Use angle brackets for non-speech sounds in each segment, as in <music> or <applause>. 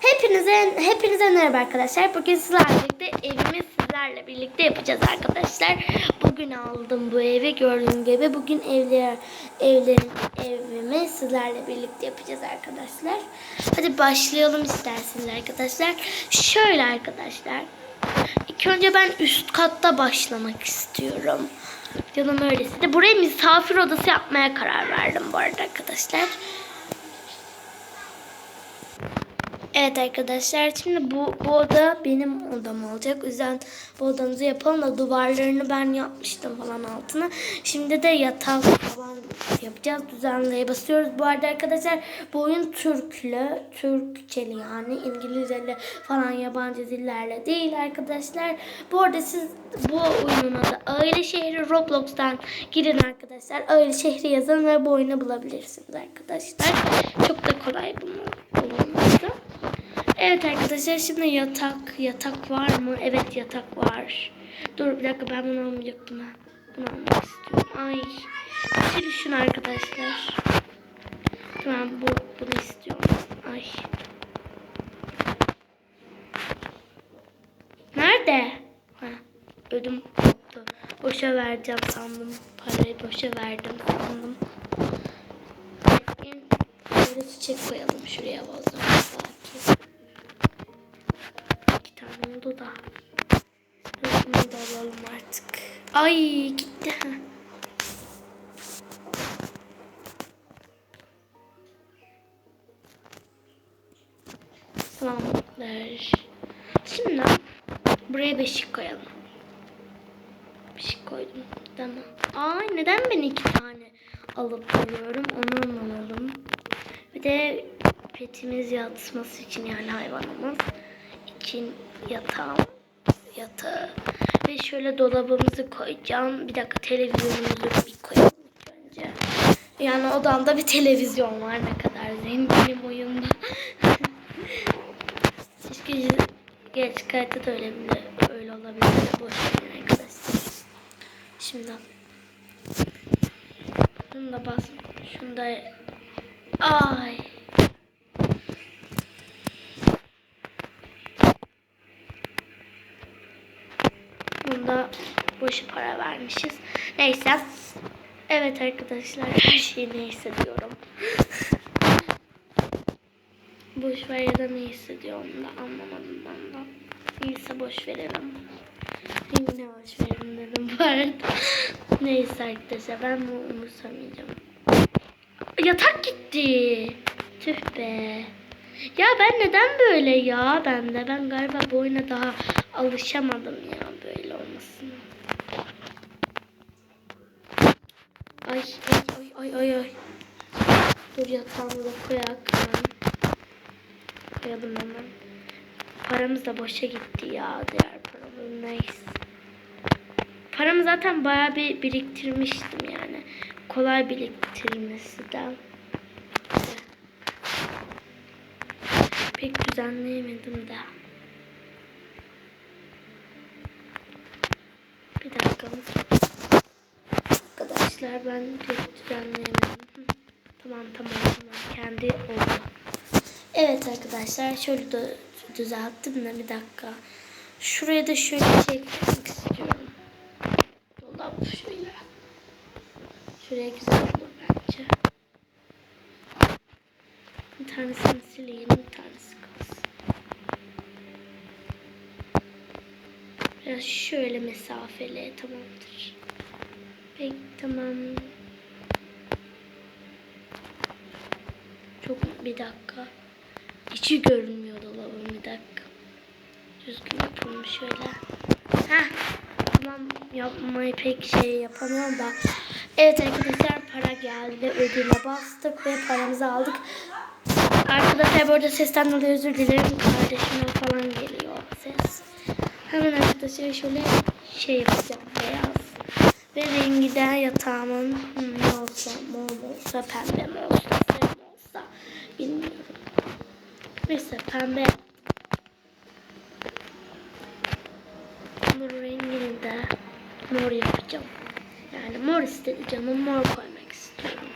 Hepinize hepinize merhaba arkadaşlar. Bugün sizlerle birlikte evimi sizlerle birlikte yapacağız arkadaşlar. Bugün aldım bu evi gördüğünüz gibi. Bugün evler evlerin evimi sizlerle birlikte yapacağız arkadaşlar. Hadi başlayalım isterseniz arkadaşlar. Şöyle arkadaşlar. İlk önce ben üst katta başlamak istiyorum. Canım öylesi de. Buraya misafir odası yapmaya karar verdim bu arada arkadaşlar. Evet arkadaşlar şimdi bu, bu oda benim odam olacak. O yüzden bu odamızı yapalım da duvarlarını ben yapmıştım falan altına. Şimdi de yatak falan yapacağız. Düzenleye basıyoruz. Bu arada arkadaşlar bu oyun Türklü, Türkçeli yani İngilizceli falan yabancı dillerle değil arkadaşlar. Bu arada siz bu oyunun adı Aile Şehri Roblox'tan girin arkadaşlar. Aile Şehri yazın ve bu oyunu bulabilirsiniz arkadaşlar. Çok da kolay bunu bulunması. Evet arkadaşlar şimdi yatak yatak var mı? Evet yatak var. Dur bir dakika ben bunu almayacaktım ha. Bunu almak istiyorum. Ay. Sil şunu arkadaşlar. Tamam bu bunu istiyorum. Ay. Nerede? Ha, ödüm koptu. Boşa vereceğim sandım. Parayı boşa verdim sandım. Böyle çiçek koyalım şuraya vazoya tane oldu da. Dur, Bunu da alalım artık. Ay gitti. Tamamdır. Şimdi buraya beşik koyalım. Beşik koydum. Tamam. Ay neden ben iki tane alıp koyuyorum? Onu alalım. Bir de petimiz yatması için yani hayvanımız için yatağım yatağı ve şöyle dolabımızı koyacağım. Bir dakika televizyonumuzu bir koyalım önce. Yani odamda bir televizyon var ne kadar zenginim oyunda. <laughs> Keşke geç kayıtta da öyle bile öyle olabilir. Boş verin arkadaşlar. Şimdi bunu da bas. Şunu da ay. Bunda boş para vermişiz. Neyse. Evet arkadaşlar her şeyi neyse diyorum. boş ver ya da ne hissediyorum da anlamadım ben de. Neyse boş verelim. Yine boş verelim dedim bu arada. Neyse arkadaşlar ben bunu umursamayacağım. Yatak gitti. Tüh be. Ya ben neden böyle ya ben de ben galiba bu oyuna daha alışamadım ya böyle olmasına. Ay ay ay ay ay. Dur yatağımı da koyak. Koyalım hemen. Paramız da boşa gitti ya diğer paramız neyse. Paramı zaten bayağı bir biriktirmiştim yani. Kolay biriktirmesi de. Pek düzenleyemedim de. Dakikamız. Arkadaşlar ben düzenleyemedim. Tamam tamam tamam. Kendi oldu. Evet arkadaşlar şöyle de düzelttim de bir dakika. Şuraya da şöyle çekmek istiyorum. Dolap şöyle. Şuraya güzel olur bence. Bir tanesini sileyim, bir tanesi kalsın. Biraz şöyle mesafeli tamamdır. Peki tamam. Çok bir dakika. İçi görünmüyor dolabın bir dakika. Düzgün yapalım şöyle. Heh. Tamam yapmayı pek şey yapamıyorum da. Evet arkadaşlar para geldi. Ödüle bastık ve paramızı aldık. Arkadaşlar bu arada sesten dolayı özür dilerim. Kardeşimden falan geliyor ses. Hemen arkadaşlar şöyle şey yapacağım. Beyaz. Ve rengi de yatağımın ne olsa, mor olsa, pembe mi olsa, sarı olsa bilmiyorum. Neyse pembe. Mor rengini de mor yapacağım. Yani mor istedi canım mor koymak istiyorum.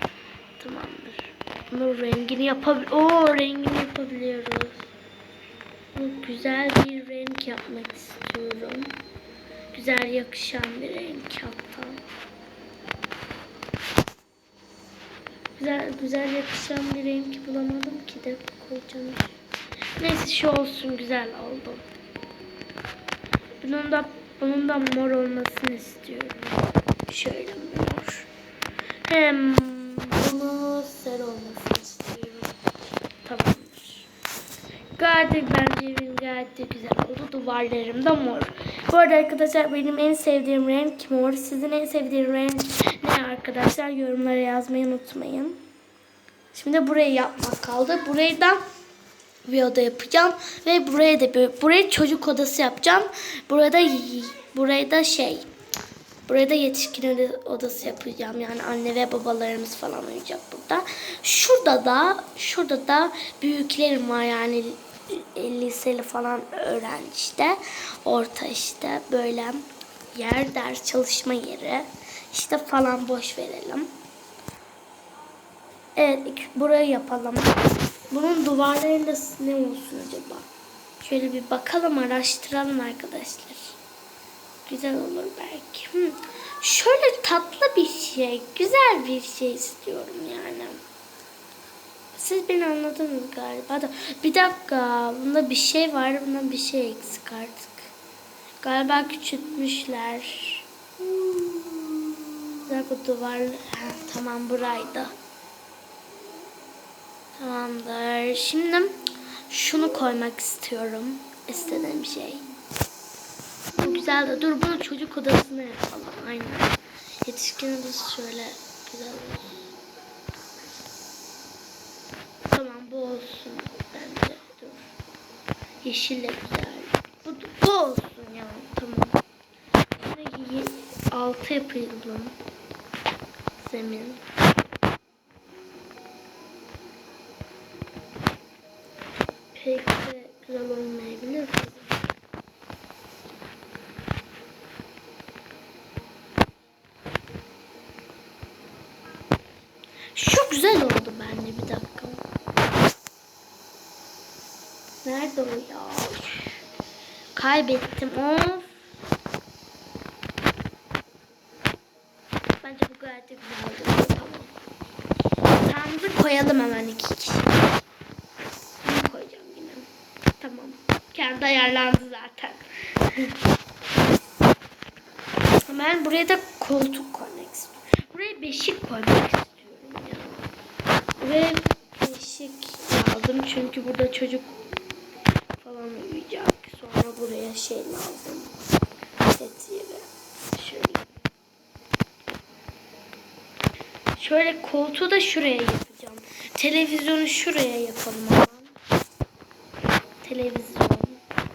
Tamamdır. Mor rengini yapabil... Oo rengini yapabiliyoruz. Güzel bir renk yapmak istiyorum. Güzel yakışan bir renk hatta. Güzel güzel yakışan bir renk bulamadım ki de koyacağım. Neyse şu olsun güzel oldu. Bunun da bunun da mor olmasını istiyorum. Şöyle mor. Hem bunu sarı olmasını istiyorum. Tamamdır. Gayet bence evim gayet de güzel oldu. Duvarlarım da mor. Bu arada arkadaşlar benim en sevdiğim renk mor. Sizin en sevdiğiniz renk ne arkadaşlar? Yorumlara yazmayı unutmayın. Şimdi burayı yapmak kaldı. Burayı da bir oda yapacağım ve buraya da buraya çocuk odası yapacağım. Burada buraya da şey Buraya da yetişkin oda- odası yapacağım. Yani anne ve babalarımız falan uyuyacak burada. Şurada da şurada da büyüklerim var yani liseli falan öğrenci işte. Orta işte böyle yer ders çalışma yeri. işte falan boş verelim. Evet burayı yapalım. Bunun duvarlarında ne olsun acaba? Şöyle bir bakalım araştıralım arkadaşlar. Güzel olur belki. Hmm. Şöyle tatlı bir şey, güzel bir şey istiyorum yani. Siz beni anladınız galiba da. Bir dakika, bunda bir şey var, bunda bir şey eksik artık. Galiba küçültmüşler. Bir dakika duvar, ha, tamam buraydı. Tamamdır. Şimdi şunu koymak istiyorum. İstediğim şey. Bu güzel de dur bunu çocuk odasına yapalım. Aynen. Yetişkin odası şöyle güzel olsun. Tamam bu olsun bence. Dur. Yeşille güzel. Bu, bu olsun ya. Tamam. Altı yapalım. Zemin. Şu güzel oldu bence bir dakika. Nerede o ya? Kaybettim. Of. Bence bu gayet güzel oldu. Tamam. Tamam dur koyalım hemen iki kişi. Bunu koyacağım yine. Tamam. Kendi ayarlandı zaten. ben buraya da koltuk koymak istiyorum. Buraya beşik koymak istiyorum ya. Ve beşik aldım çünkü burada çocuk falan uyuyacak. Sonra buraya şey lazım. Set yeri. Şöyle. Şöyle koltuğu da şuraya yapacağım. Televizyonu şuraya yapalım. Televizyon.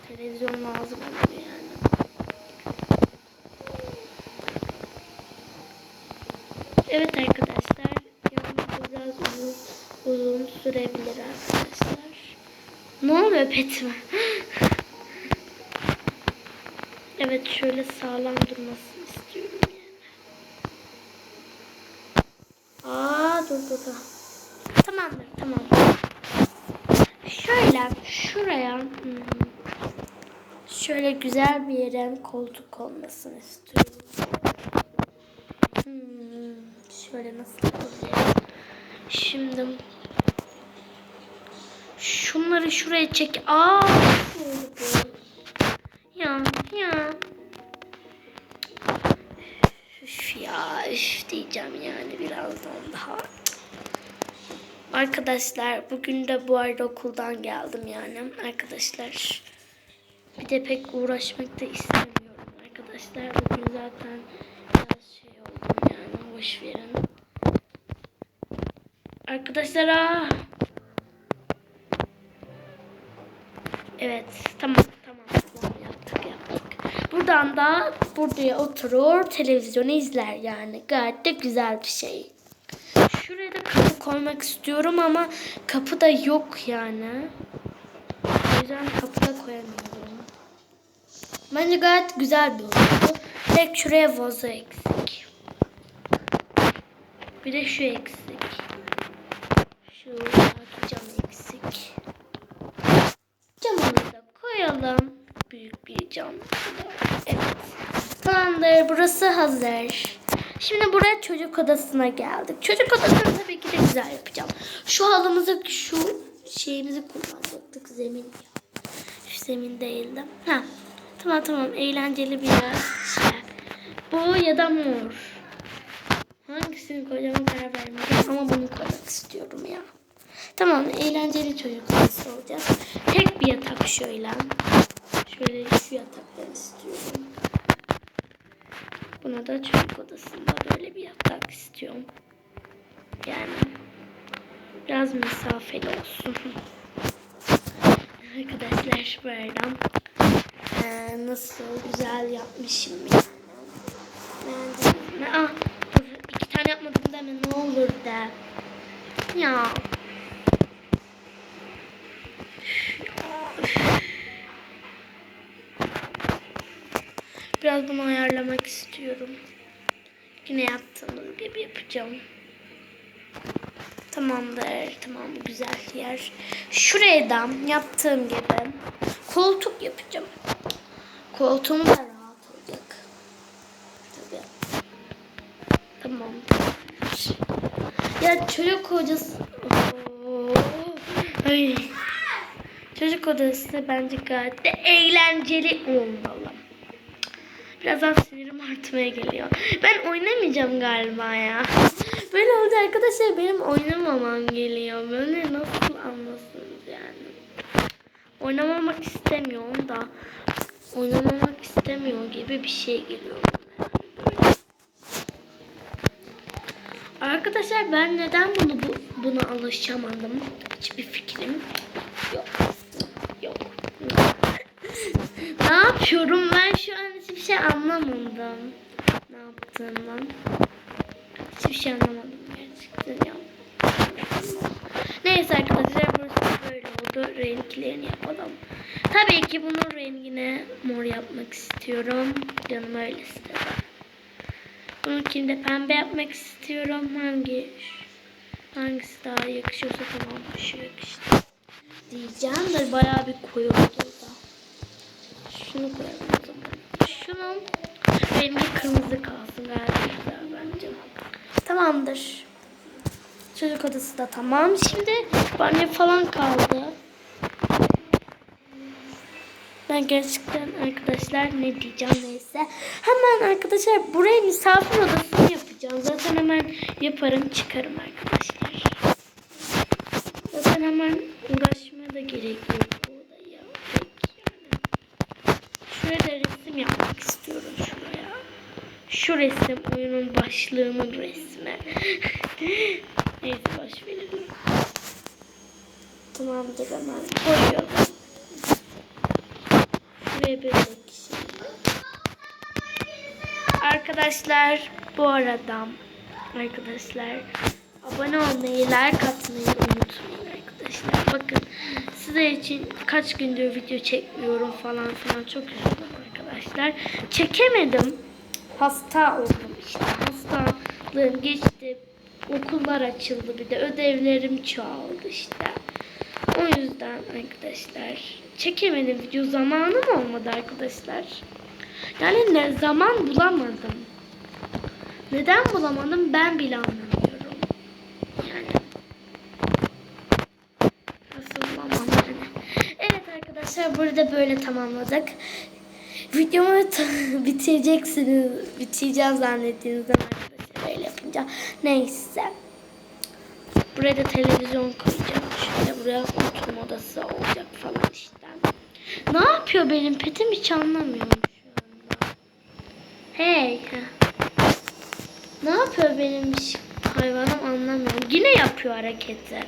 Televizyon lazım oluyor yani. Evet arkadaşlar. Yalnız biraz uzun, uzun sürebilir arkadaşlar. Oluyor petime? evet şöyle sağlam durmasını istiyorum yani. Aa dur dur dur. Tamamdır tamam. Şöyle şuraya hmm, şöyle güzel bir yere koltuk olmasını istiyorum. Hmm, şöyle nasıl yapabilirim? Şimdi şunları şuraya çek. Aa. Ya ya. Üf ya üf diyeceğim yani birazdan daha. Arkadaşlar bugün de bu arada okuldan geldim yani arkadaşlar. Bir de pek uğraşmak da istemiyorum arkadaşlar. Bugün zaten biraz şey oldum yani boş verin. Arkadaşlar aa. Evet tamam tamam tamam yaptık yaptık. Buradan da buraya oturur televizyonu izler yani gayet de güzel bir şey. Şuraya da kapı koymak istiyorum ama kapı da yok yani. O yüzden kapı da koyamıyorum. Bence gayet güzel bir oldu. Tek şuraya vazo eksik. Bir de şu eksik. Şu cam eksik. Camını da koyalım. Büyük bir cam. Evet. Burası hazır. Şimdi buraya çocuk odasına geldik. Çocuk odasını tabii ki de güzel yapacağım. Şu halımızı, şu şeyimizi kullanacaktık. Zemin ya. Şu zemin değildi. Ha. Tamam tamam. Eğlenceli bir yer. Şey. Bu ya da mor. Hangisini koyacağıma karar vermedim ama bunu koymak istiyorum ya. Tamam eğlenceli çocuk odası olacak. Tek bir yatak şöyle. Şöyle şu yatakları istiyorum. Buna da çocuk odasında böyle bir yatak istiyorum. Yani biraz mesafeli olsun. <laughs> Arkadaşlar buradan ee, nasıl güzel yapmışım yani. Beğendiniz mi? Ah, iki tane yapmadım deme ne olur de. Ya. Biraz bunu ayarlamak istiyorum. Yine yaptığımız gibi yapacağım. Tamamdır. Tamam güzel yer. Şuraya da yaptığım gibi koltuk yapacağım. Koltuğum da rahat olacak. Tabii. Tamam. Ya çocuk. Oo. Ay. Çocuk odası bence gayet de eğlenceli olmalı. Birazdan sinirim artmaya geliyor. Ben oynamayacağım galiba ya. Böyle oldu arkadaşlar benim oynamamam geliyor. Böyle nasıl anlasınız yani. Oynamamak istemiyorum da oynamamak istemiyor gibi bir şey geliyor. Arkadaşlar ben neden bunu bu, buna alışamadım? Hiçbir fikrim yok. Yok. <laughs> ne yapıyorum ben şu an şey anlamadım. Ne yaptığımdan. Hiçbir şey anlamadım gerçekten ya. Neyse arkadaşlar burası böyle oldu. Renklerini yapalım. Tabii ki bunun rengini mor yapmak istiyorum. Canım öyle istedi. Bununkini de pembe yapmak istiyorum. Hangi hangisi daha yakışıyorsa tamam şu yakıştı. Diyeceğim de bayağı bir koyu oldu da. Şunu koyalım. Şunun rengi kırmızı kalsın gayet bence. Tamamdır. Çocuk odası da tamam. Şimdi banyo falan kaldı. Ben gerçekten arkadaşlar ne diyeceğim neyse. Hemen arkadaşlar buraya misafir odasını yapacağım. Zaten hemen yaparım çıkarım arkadaşlar. Zaten hemen uğraşmaya da gerek yok bu odaya. Peki yani. Şuraya da resim yapmak istiyorum şuraya. Şu resim oyunun başlığımın resmi. <laughs> Neyse boş verelim. Tamamdır hemen koyuyorum. Şuraya bir Arkadaşlar bu arada arkadaşlar abone olmayı, like atmayı unutmayın arkadaşlar. Bakın size için kaç gündür video çekmiyorum falan filan çok üzüldüm arkadaşlar. Çekemedim. Hasta oldum işte. Hastalığım geçti. Okullar açıldı bir de ödevlerim çoğaldı işte. O yüzden arkadaşlar çekemedim video zamanım olmadı arkadaşlar. Yani ne zaman bulamadım. Neden bulamadım ben bile anlamıyorum. Yani nasıl bulamam yani. Evet arkadaşlar burada böyle tamamladık. Videomu <laughs> bitireceksiniz. Bitireceğim zannettiğinizden arkadaşlar öyle yapınca. Neyse. Buraya da televizyon koyacağım. Şöyle buraya oturma odası olacak falan işte. Ne yapıyor benim petim hiç anlamıyorum şu anda. Hey. Ne yapıyor benim ş- hayvanım anlamıyorum. Yine yapıyor hareketi.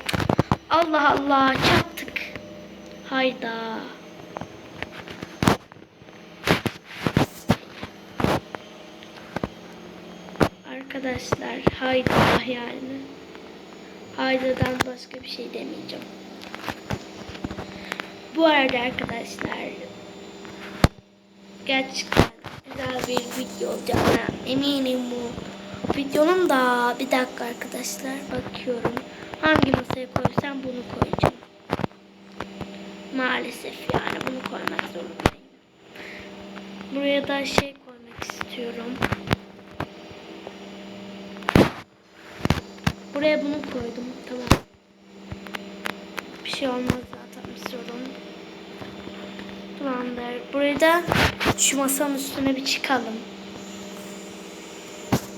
Allah Allah çattık. Hayda. Arkadaşlar hayda yani. Haydadan başka bir şey demeyeceğim. Bu arada arkadaşlar gerçekten güzel bir video olacağına eminim bu. Videonun da bir dakika arkadaşlar bakıyorum. Hangi masaya koysam bunu koyacağım. Maalesef yani bunu koymak zorundayım. Buraya da şey koymak istiyorum. Buraya bunu koydum. Tamam. Bir şey olmaz zaten bir sorun. Tamamdır. Buraya da şu masanın üstüne bir çıkalım.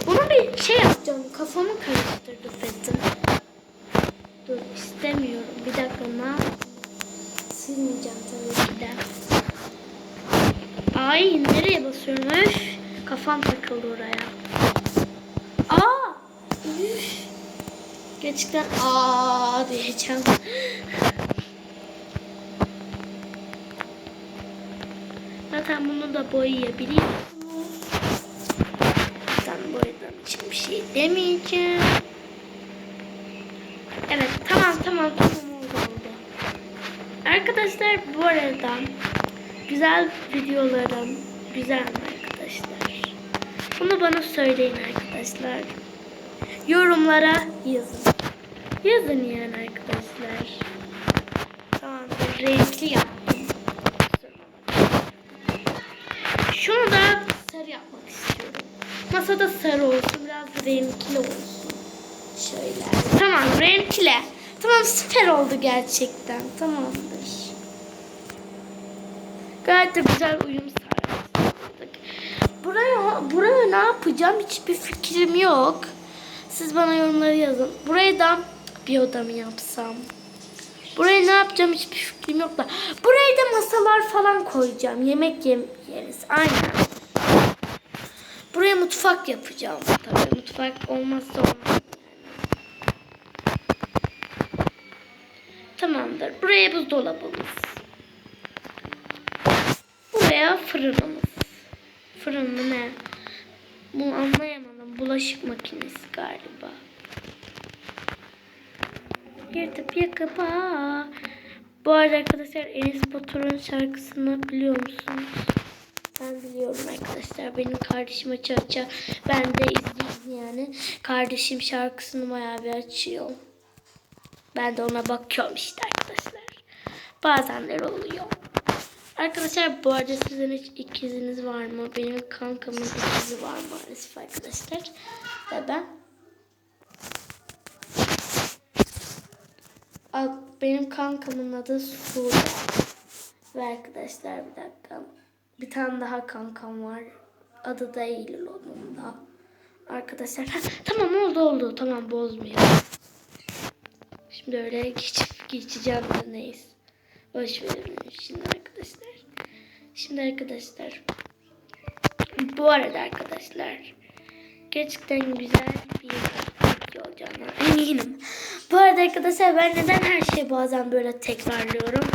Bunu bir şey yapacağım. Kafamı karıştırdı Fetin. Dur istemiyorum. Bir dakika ne yapayım? Silmeyeceğim tabii ki de. Ay nereye basıyorum? Öf. Kafam takıldı oraya. Aa! Üf. Gerçekten aa diyeceğim. Zaten bunu da boyayabiliyorsunuz. Zaten boyadığım için bir şey demeyeceğim. Evet tamam tamam tamam oldu oldu. Arkadaşlar bu arada güzel videolarım güzel mi arkadaşlar? Bunu bana söyleyin arkadaşlar. Yorumlara yazın. Yazın yani arkadaşlar. Tamamdır. Renkli yaptım. Şunu da sarı yapmak istiyorum. Masada sarı olsun. Biraz renkli olsun. Şöyle. Tamam renkli. Tamam süper oldu gerçekten. Tamamdır. Gayet de güzel uyum sağladık. Buraya, buraya ne yapacağım hiçbir fikrim yok. Siz bana yorumları yazın. Buraya da bir oda mı yapsam? Buraya ne yapacağım hiçbir fikrim yok da. Buraya da masalar falan koyacağım. Yemek yem yeriz. Aynen. Buraya mutfak yapacağım. Tabii mutfak olmazsa olmaz. Tamamdır. Buraya buzdolabımız. Buraya fırınımız. Fırın mı ne? Bunu anlayamadım. Bulaşık makinesi galiba. Yırtıp yakıp aa. Bu arada arkadaşlar Enes Batur'un şarkısını biliyor musunuz? Ben biliyorum arkadaşlar. Benim kardeşim açı açı. Ben de izleyeyim yani. Kardeşim şarkısını bayağı bir açıyor. Ben de ona bakıyorum işte arkadaşlar. Bazenleri oluyor. Arkadaşlar bu arada sizin hiç ikiziniz var mı? Benim kankamın ikizi var maalesef arkadaşlar. Ve ben benim kankamın adı Sude. Ve arkadaşlar bir dakika. Bir tane daha kankam var. Adı da Eylül onun da. Arkadaşlar tamam oldu oldu. Tamam bozmuyor. Şimdi öyle geçip geçeceğim de neyse. Boş verin şimdi arkadaşlar. Şimdi arkadaşlar. Bu arada arkadaşlar. Gerçekten güzel bir video olacağına eminim. Bu arada arkadaşlar ben neden her şeyi bazen böyle tekrarlıyorum.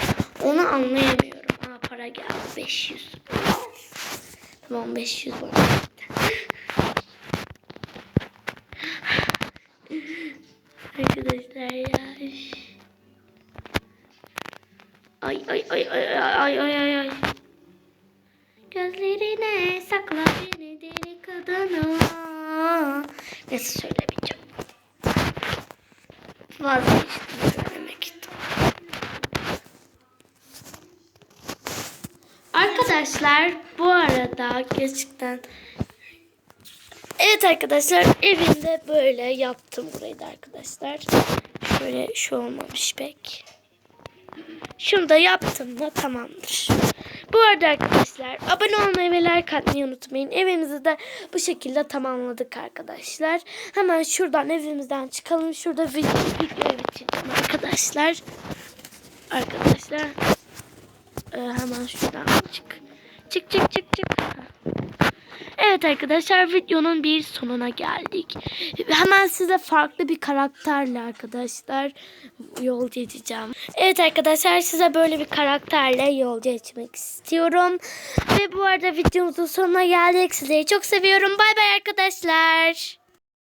Onu anlayamıyorum. Aa para geldi 500. Tamam 500 bana. Arkadaşlar ya. Ay ay ay ay ay ay ay ay. Gözlerine sakla beni deli kadına. Neyse söylemeyeceğim. Vazgeçtim söylemekten. Arkadaşlar bu arada gerçekten Evet arkadaşlar evimde böyle yaptım burayı da arkadaşlar. Şöyle şu olmamış pek. Şunu da yaptım da tamamdır. Bu arada arkadaşlar abone olmayı ve like atmayı unutmayın. Evimizi de bu şekilde tamamladık arkadaşlar. Hemen şuradan evimizden çıkalım. Şurada video, videoyu bitirdim arkadaşlar. Arkadaşlar. Ee, hemen şuradan çık. Çık çık çık çık. Evet arkadaşlar videonun bir sonuna geldik. Hemen size farklı bir karakterle arkadaşlar yolcu edeceğim. Evet arkadaşlar size böyle bir karakterle yolcu etmek istiyorum. Ve bu arada videomuzun sonuna geldik. Sizleri çok seviyorum. Bay bay arkadaşlar.